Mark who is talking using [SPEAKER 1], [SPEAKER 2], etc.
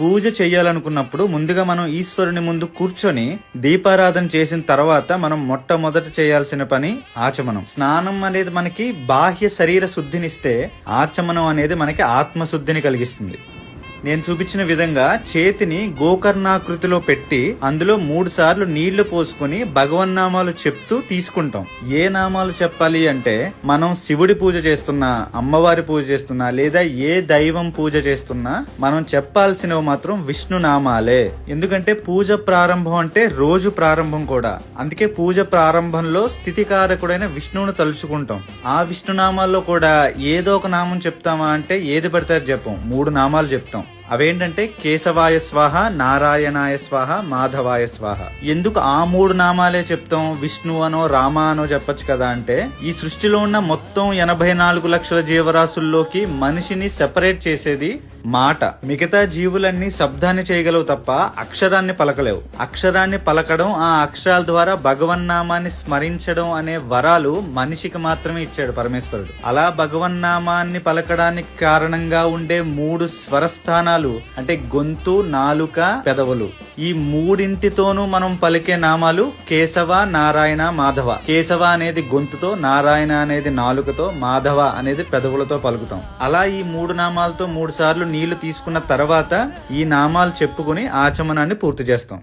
[SPEAKER 1] పూజ చేయాలనుకున్నప్పుడు ముందుగా మనం ఈశ్వరుని ముందు కూర్చొని దీపారాధన చేసిన తర్వాత మనం మొట్టమొదట చేయాల్సిన పని ఆచమనం. స్నానం అనేది మనకి బాహ్య శరీర శుద్ధినిస్తే ఆచమనం అనేది మనకి ఆత్మశుద్ధిని కలిగిస్తుంది. నేను చూపించిన విధంగా చేతిని గోకర్ణాకృతిలో పెట్టి అందులో మూడు సార్లు నీళ్ళు భగవన్ భగవన్నామాలు చెప్తూ తీసుకుంటాం. ఏ నామాలు చెప్పాలి అంటే మనం శివుడి పూజ చేస్తున్నా అమ్మవారి పూజ చేస్తున్నా లేదా ఏ దైవం పూజ చేస్తున్నా మనం చెప్పాల్సినవి మాత్రం విష్ణు నామాలే. ఎందుకంటే పూజ ప్రారంభం అంటే రోజు ప్రారంభం కూడా. అందుకే పూజ ప్రారంభంలో స్థితికారకుడైన విష్ణువును తలుచుకుంటాం. ఆ విష్ణునామాల్లో కూడా ఏదో ఒక నామం చెప్తామా అంటే ఏది పడితే అది చెప్పం. మూడు నామాలు చెప్తాం. అవేంటంటే కేశవాయ స్వాహ నారాయణాయ స్వాహ మాధవాయ స్వాహ. ఎందుకు ఆ మూడు నామాలే చెప్తాం? విష్ణు అనో రామ అనో చెప్పొచ్చు కదా అంటే ఈ సృష్టిలో ఉన్న మొత్తం ఎనభై నాలుగు లక్షల జీవరాశుల్లోకి మనిషిని సెపరేట్ చేసేది మాట. మిగతా జీవులన్నీ శబ్దాన్ని చేయగలవు తప్ప అక్షరాన్ని పలకలేవు. అక్షరాన్ని పలకడం ఆ అక్షరాల ద్వారా భగవన్నామాన్ని స్మరించడం అనే వరాలు మనిషికి మాత్రమే ఇచ్చాడు పరమేశ్వరుడు. అలా భగవన్నామాన్ని పలకడానికి కారణంగా ఉండే మూడు స్వరస్థానాలు అంటే గొంతు నాలుక పెదవులు. ఈ మూడింటితోనూ మనం పలికే నామాలు కేశవ నారాయణ మాధవ. కేశవ అనేది గొంతుతో నారాయణ అనేది నాలుకతో మాధవ అనేది పెదవులతో పలుకుతాం. అలా ఈ మూడు నామాలతో మూడు సార్లు నీళ్ళు తీసుకున్న తర్వాత ఈ నామాలు చెప్పుకుని ఆచమనాన్ని పూర్తి చేస్తాం.